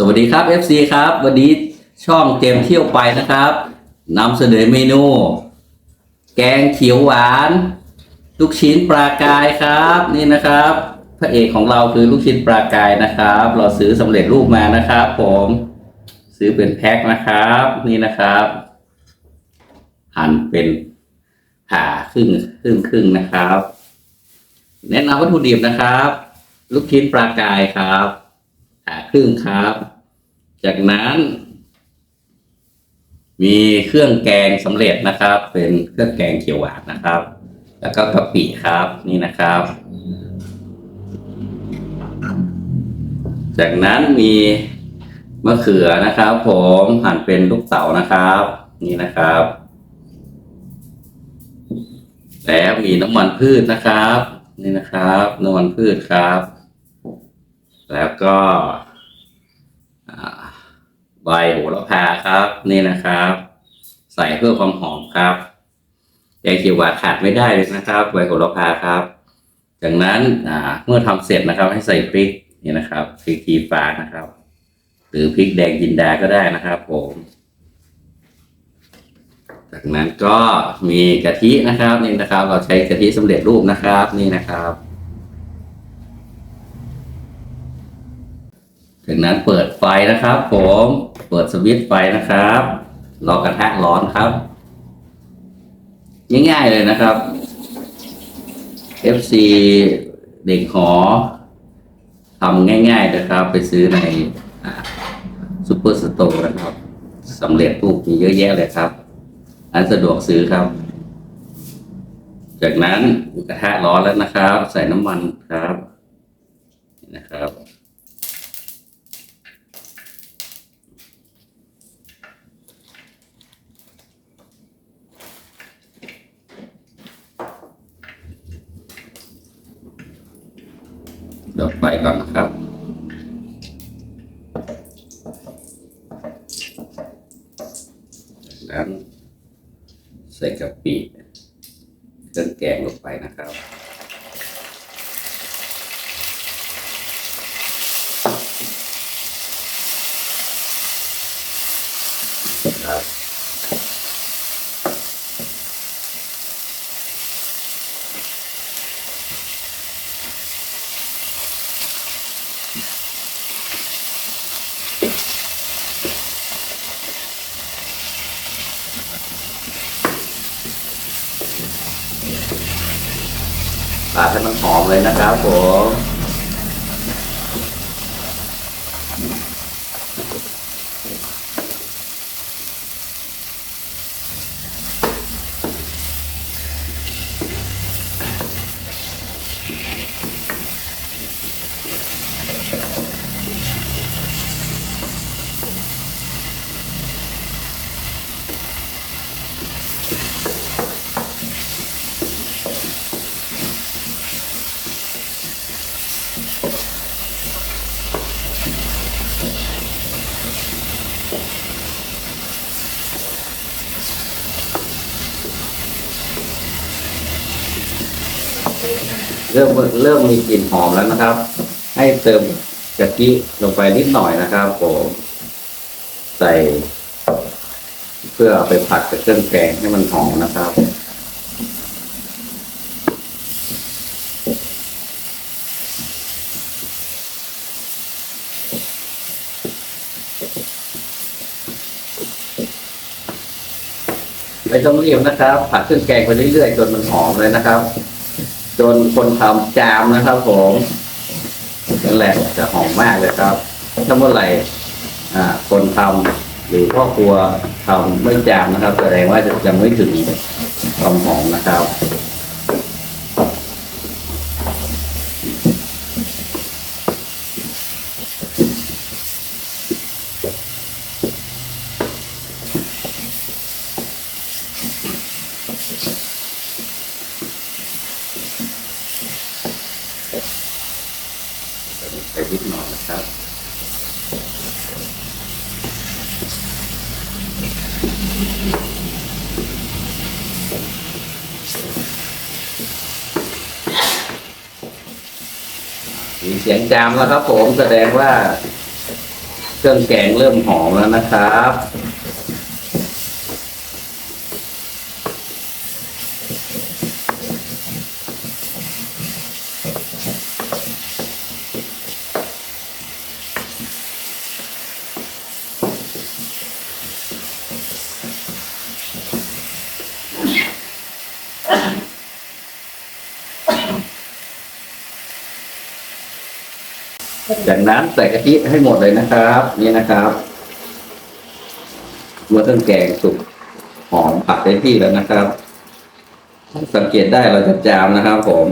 สวัสดีครับ FC ครับ วันนี้ช่องเจมเที่ยวไปนะครับนำเสนอเมนู แกงเขียวหวาน ลูกชิ้นปลากายครับนี่นะครับ พระเอกของเราคือลูกชิ้นปลากายนะครับ เราซื้อสำเร็จรูปมานะครับ ผมซื้อเป็นแพ็คนะครับ นี่นะครับหั่นเป็นผ่าครึ่งครึ่งครึ่งนะครับ แนะนำวัตถุดิบนะครับ ลูกชิ้นปลากายครับ ครึ่งครับ จากนั้น มีเครื่องแกงสำเร็จนะครับ เป็นเครื่องแกงเขียวหวานนะครับ แล้วก็กะปิครับนี่นะครับ จากนั้นมีมะเขือนะครับ ผมหั่นเป็นลูกเต๋านะครับ นี่นะครับ แล้วมีน้ำมันพืชนะครับ นี่นะครับน้ำมันพืชครับ แล้วก็ ใบโหระพาครับ นี่นะครับ ใส่เพื่อความหอมครับแกงเขียวหวานขาดไม่ได้เลยนะครับใบโหระพาครับ จากนั้นเมื่อทำเสร็จนะครับ ให้ใส่พริกนี่นะครับพริกชี้ฟ้านะครับ หรือพริกแดงจินดาก็ได้นะครับผมจากนั้นก็มีกะทินะครับนี่นะครับ เราใช้กะทิสำเร็จรูปนะครับนี่นะครับจากนั้นเปิดไฟนะครับ ผม เปิดสวิตช์ไฟนะครับ รอกระทะร้อนครับ ง่ายๆเลยนะครับ FC เด็กหอทำง่ายๆนะครับ ไปซื้อในซูเปอร์สโตร์นะครับสำเร็จรูปมีเยอะแยะเลยครับอันสะดวกซื้อครับ จากนั้นกระทะร้อนแล้วนะครับ ใส่น้ำมันครับนี่นะครับ เดี๋ยวไปก่อนนะครับ จากนั้นใส่กะปิเครื่องแกงลงไปนะครับ ครับ ปาดให้มันหอมเลยนะครับผมเริ่มเริ่มมีกลิ่นหอมแล้วนะครับ ให้เติมกะทิลงไปนิดหน่อยนะครับผมใส่เพื่ออไปผัดกับเครื่องแกงให้มันหอมนะครับไม่ต้องรีบนะครับ ผัดเครื่องแกงไปเรื่อยๆจนมันหอมเลยนะครับ จนคนทำจามนะครับผมนั่นแหละจะหอมมากเลยครับ ถ้าเมื่อไหร่อ่าคนทำหรือพ่อครัวทำไม่จามนะครับ แสดงว่าจะยังไม่ถึงความหอมนะครับ ไปนิดหน่อยนะครับ มีเสียงจามแล้วครับผมแสดงว่า เครื่องแกงเริ่มหอมแล้วนะครับ จากนั้นใส่กะทิให้หมดเลยนะครับ นี่นะครับเมื่อเครื่องแกงสุกหอมผัดได้ที่แล้วนะครับ สังเกตได้เราจะจามนะครับผม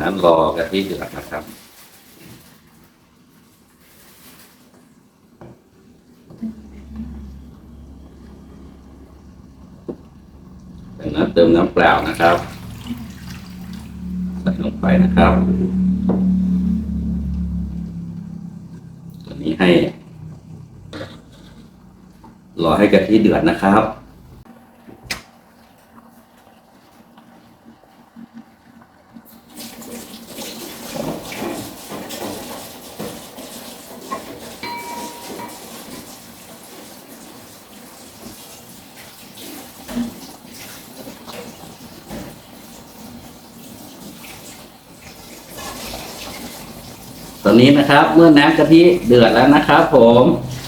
นั้นรอกะทิเดือดนะครับ จากนั้นเติ มน้ำเปล่านะครับใส่ลงไปนะครับ ตัวนี้ให้ รอให้กะทิเดือดนะครับ นนี้นะครับ เมื่อน้ำกะทิเดือดแล้วนะครับ ผม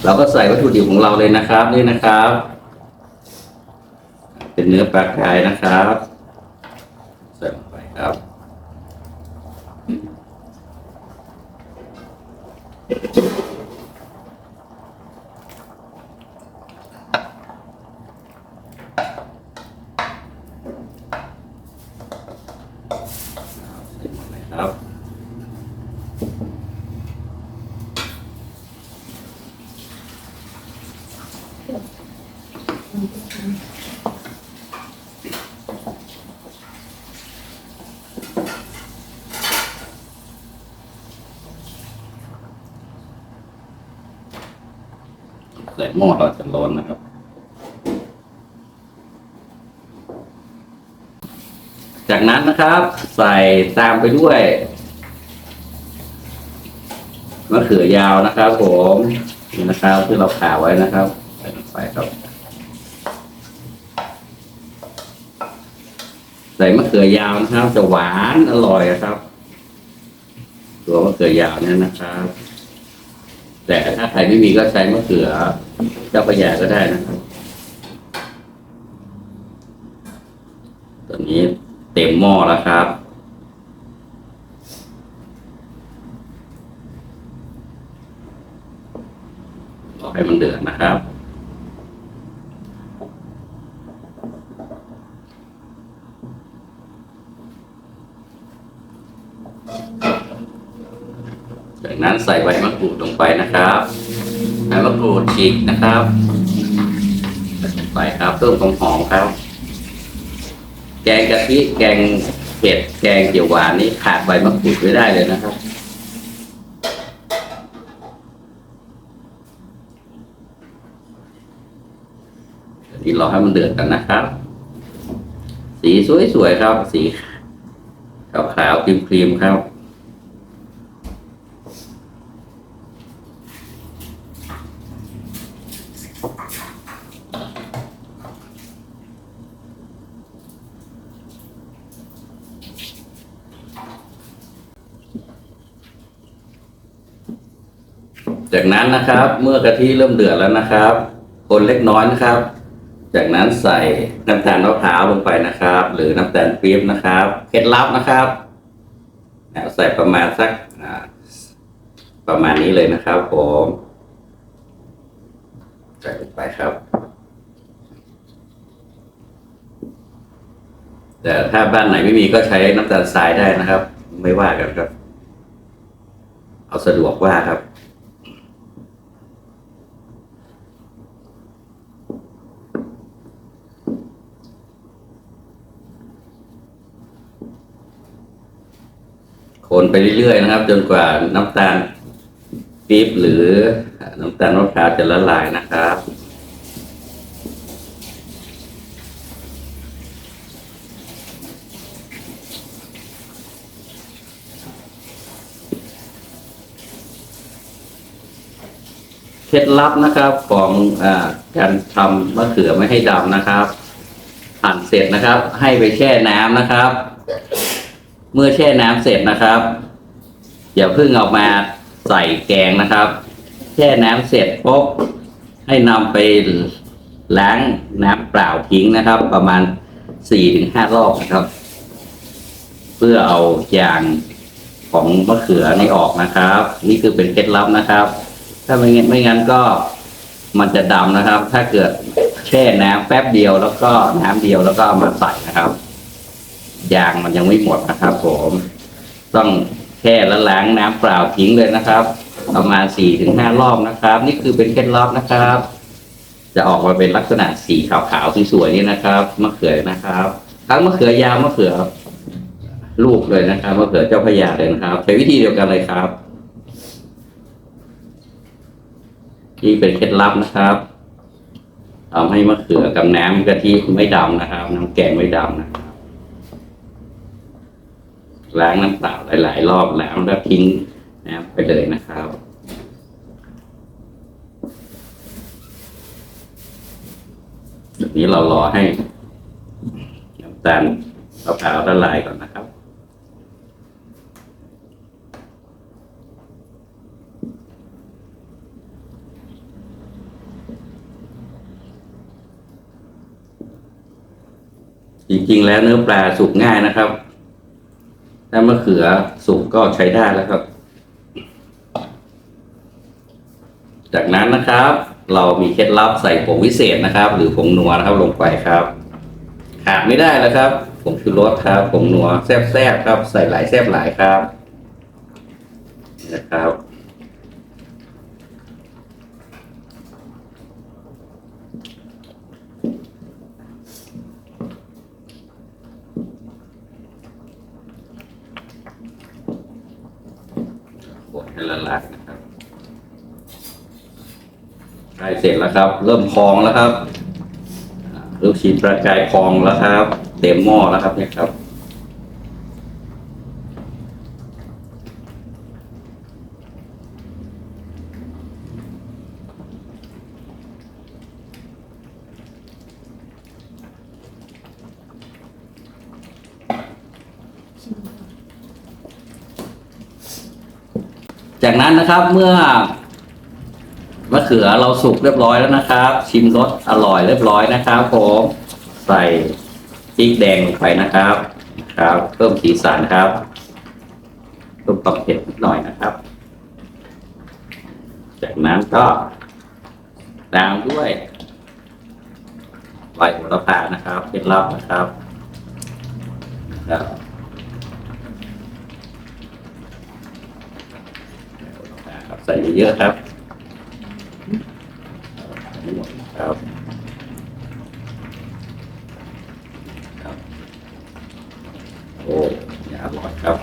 เราก็ใส่วัตถุดิบของเราเลยนะครับนี่นะครับ เป็นเนื้อปลากรายนะครับ ใส่ลงไปครับ ใส่หมดเลยครับ ใส่หม้อเราจะร้อนนะครับ จากนั้นนะครับ ใส่ตามไปด้วยมะเขือยาวนะครับ ผมนี่นะครับที่เราผ่าไว้นะครับใส่ลงไปครับใส่มะเขือยาวนะครับ จะหวานอร่อยครับ ตัวมะเขือยาวเนี่ยนะครับ แต่ถ้าใครไม่มีก็ใช้มะเขือเจ้าประหยาก็ได้นะครับตอนนี้เต็มหม้อแล้วครับรอให้มันเดือดนะครับ นั้นใส่ใบมะกรูดลงไปนะครับใบมะกรูดฉีกนะครับใส่ลงไปครับเพิ่มความหอมครับ แกงกะทิแกงเผ็ดแกงเขียวหวานนี่ขาดใบมะกรูดไม่ได้เลยนะครับเดี๋ยวนี้รอให้มันเดือดกันนะครับ สีสวยๆครับ สีขาวๆครีมๆครับ จากนั้นนะครับเมื่อกะทิเริ่มเดือดแล้วนะครับ คนเล็กน้อยนะครับ จากนั้นใส่น้ำตาลมะพร้าวลงไปนะครับ หรือน้ำตาลปี๊บนะครับเคล็ดลับนะครับอ่าใส่ประมาณสักประมาณนี้เลยนะครับผมใส่ลงไปครับ แต่ถ้าบ้านไหนไม่มีก็ใช้น้ำตาลทรายได้นะครับ ไม่ว่ากันครับ เอาสะดวกว่าครับ คนไปเรื่อยๆนะครับ จนกว่าน้ำตาลปี๊บหรือน้ำตาลมะพร้าวจะละลายนะครับเคล็ดลับนะครับของอการทำมะเขือไม่ให้ดำนะครับหั่นเสร็จนะครับ ให้ไปแช่น้ำนะครับ เมื่อแช่น้ำเสร็จนะครับ อย่าเพิ่งเอามาใส่แกงนะครับ แช่น้ำเสร็จปุ๊บให้นำไปล้างน้ำเปล่าทิ้งนะครับ ประมาณสี่ถึงห้ารอบนะครับ เพื่อเอายางของมะเขือนี่ออกนะครับ นี่คือเป็นเคล็ดลับนะครับ ถ้าไม่งั้นไม่งั้นก็มันจะดำนะครับ ถ้าเกิดแช่น้ำแป๊บเดียวแล้วก็น้ำเดียวแล้วก็มาใส่นะครับ ยางมันยังไม่หมดนะครับ ผม ต้องแช่แล้วล้างน้ำเปล่าทิ้งเลยนะครับ ประมาณสี่ถึงห้ารอบนะครับ นี่คือเป็นเคล็ดลับนะครับ จะออกมาเป็นลักษณะสีขาวๆสวยๆนี่นะครับมะเขือนะครับ ทั้งมะเขือยาวมะเขือลูกเลยนะครับมะเขือเจ้าพยาเลยนะครับใช้วิธีเดียวกันเลยครับนี่เป็นเคล็ดลับนะครับทำให้มะเขือกับน้ำกะทิไม่ดำนะครับ น้ำแกงไม่ดำนะครับ ล้างน้ำเปล่าหลาย ๆ รอบแล้วแล้วทิ้งน้ำไปเลยนะครับแบบนี้เรารอให้น้ำตาลมะพร้าวละลายก่อนนะครับจริงๆ แล้วเนื้อปลาสุกง่ายนะครับ ถ้ามะเขือสุกก็ใช้ได้แล้วครับ จากนั้นนะครับ เรามีเคล็ดลับใส่ผงวิเศษนะครับ หรือผงนัวนะครับลงไปครับขาดไม่ได้แล้วครับผงชูรสครับผงนัวแซ่บๆครับ ใส่หลายแซ่บหลายครับนะครับ บดให้ละลายนะครับใกล้เสร็จแล้วครับ เริ่มพองแล้วครับลูกชิ้นปลากายพองแล้วครับ เต็มหม้อแล้วครับเนี่ยครับ จากนั้นนะครับเมื่อมะเขือเราสุกเรียบร้อยแล้วนะครับ ชิมรสอร่อยเรียบร้อยนะครับผมใส่พริกแดงลงไปนะครับ ครับเพิ่มสีสันครับเพิ่มความเผ็ดนิดหน่อยนะครับ จากนั้นก็ตามด้วยใบโหระพานะครับเคล็ดลับนะครับแล้วครับ ใส่เยอะครับทั้งหมดครับครับ โอ้ยอร่อยครับ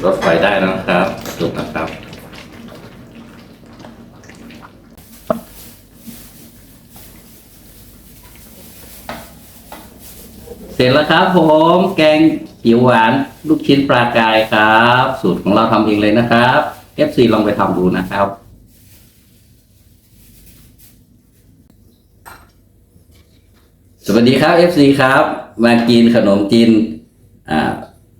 โอเคลดไฟได้แล้วนะครับสุกนะครับ เสร็จแล้วครับผมแกงเขียวหวานลูกชิ้นปลากายครับ สูตรของเราทำเองเลยนะครับ FC ลองไปทำดูนะครับสวัสดีครับ FC ครับ มากินขนมจีนอ่า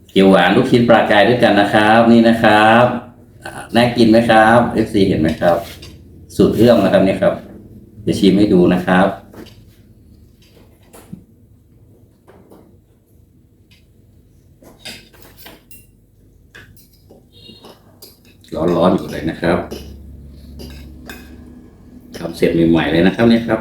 เขียวหวานลูกชิ้นปลากายด้วยกันนะครับ นี่นะครับน่ากินไหมครับ FC เห็นไหมครับ สูตรเอื้อมนะครับเนี่ยครับจะชิมให้ดูนะครับร้อนๆอยู่เลยนะครับทำเสร็จใหม่ๆเลยนะครับเนี่ยครับ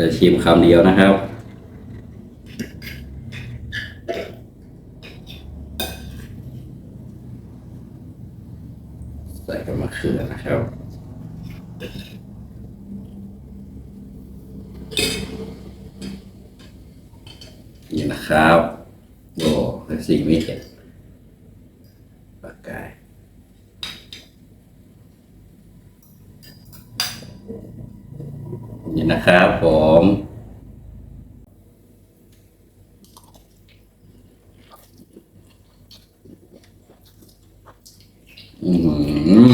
จะชิมคำเดียวนะครับ ใส่กับมะเขือนะครับนี่นะครับโอ้สีไม่เห็นปากกาย นี่นะ ครับผมอืม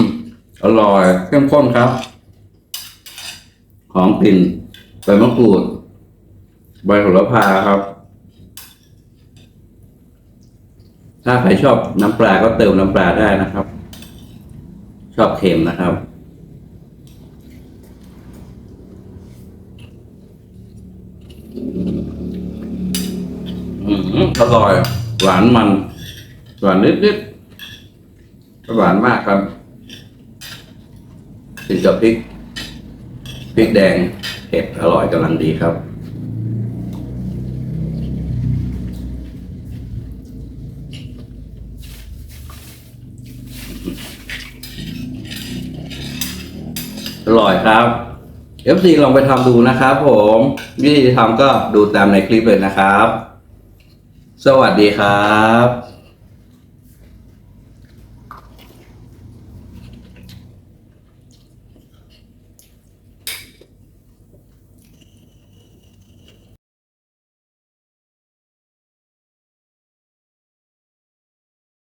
อร่อยเข้มข้นครับ หอมกลิ่นใบมะกรูด ใบโหระพาครับ ถ้าใครชอบน้ำปลาก็เติมน้ำปลาได้นะครับ ชอบเค็มนะครับ อืม อร่อย หวานมัน หวานนิดๆหวานมากครับกินกับพริกพริกแดงเผ็ดอร่อยกำลังดีครับอร่อยครับ FC ลองไปทำดูนะครับผม วิธีทำก็ดูตามในคลิปเลยนะครับ สวัสดีครับ